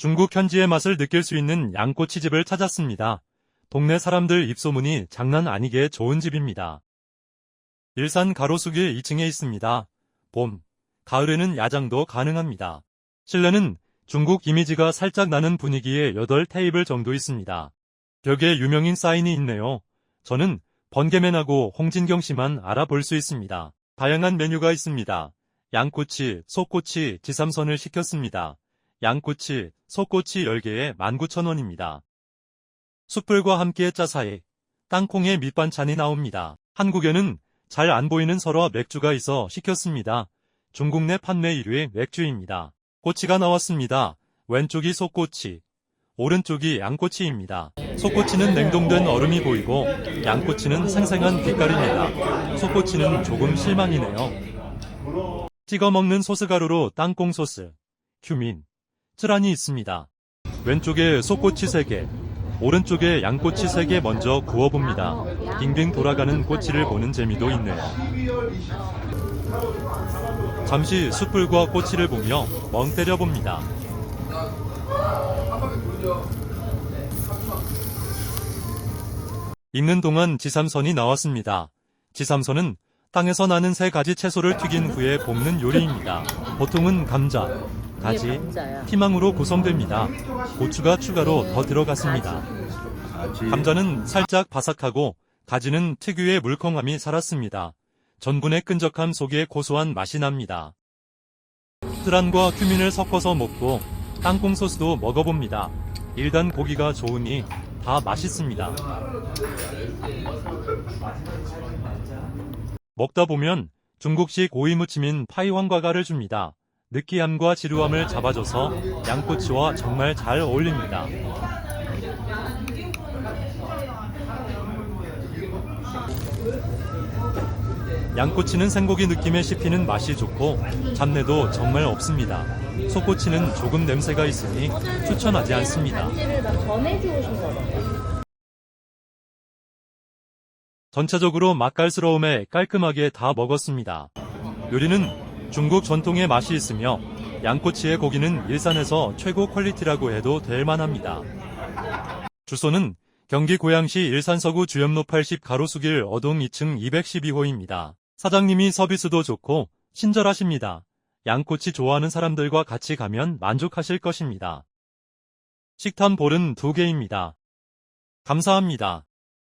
중국 현지의 맛을 느낄 수 있는 양꼬치집을 찾았습니다. 동네 사람들 입소문이 장난 아니게 좋은 집입니다. 일산 가로수길 2층에 있습니다. 봄, 가을에는 야장도 가능합니다. 실내는 중국 이미지가 살짝 나는 분위기의 8 테이블 정도 있습니다. 벽에 유명인 사인이 있네요. 저는 번개맨하고 홍진경 씨만 알아볼 수 있습니다. 다양한 메뉴가 있습니다. 양꼬치, 소꼬치, 지삼선을 시켰습니다. 양꼬치, 소꼬치 10개에 19,000원입니다. 숯불과 함께 짜사이, 땅콩에 밑반찬이 나옵니다. 한국에는 잘 안 보이는 설화 맥주가 있어 시켰습니다. 중국 내 판매 1위 맥주입니다. 꼬치가 나왔습니다. 왼쪽이 소꼬치, 오른쪽이 양꼬치입니다. 소꼬치는 냉동된 얼음이 보이고 양꼬치는 생생한 빛깔입니다. 소꼬치는 조금 실망이네요. 찍어 먹는 소스 가루로 땅콩 소스, 큐민, 쯔란이 있습니다. 왼쪽에 소꼬치 3개, 오른쪽에 양꼬치 3개 먼저 구워봅니다. 빙빙 돌아가는 꼬치를 보는 재미도 있네요. 잠시 숯불과 꼬치를 보며 멍 때려봅니다. 익는 동안 지삼선이 나왔습니다. 지삼선은 땅에서 나는 세 가지 채소를 튀긴 후에 볶는 요리입니다. 보통은 감자, 가지. 피망으로 구성됩니다. 고추가 추가로 더 들어갔습니다. 감자는 살짝 바삭하고 가지는 특유의 물컹함이 살았습니다. 전분의 끈적함 속에 고소한 맛이 납니다. 쓰란과 큐민을 섞어서 먹고 땅콩 소스도 먹어봅니다. 일단 고기가 좋으니 다 맛있습니다. 먹다 보면 중국식 오이무침인 파이황과가를 줍니다. 느끼함과 지루함을 잡아줘서 양꼬치와 정말 잘 어울립니다. 양꼬치는 생고기 느낌에 씹히는 맛이 좋고 잡내도 정말 없습니다. 소꼬치는 조금 냄새가 있으니 추천하지 않습니다. 전체적으로 맛깔스러움에 깔끔하게 다 먹었습니다. 요리는 중국 전통의 맛이 있으며 양꼬치의 고기는 일산에서 최고 퀄리티라고 해도 될 만합니다. 주소는 경기 고양시 일산서구 주염로 80 가로수길 어동 2층 212호입니다. 사장님이 서비스도 좋고 친절하십니다. 양꼬치 좋아하는 사람들과 같이 가면 만족하실 것입니다. 식탐 볼은 두 개입니다. 감사합니다.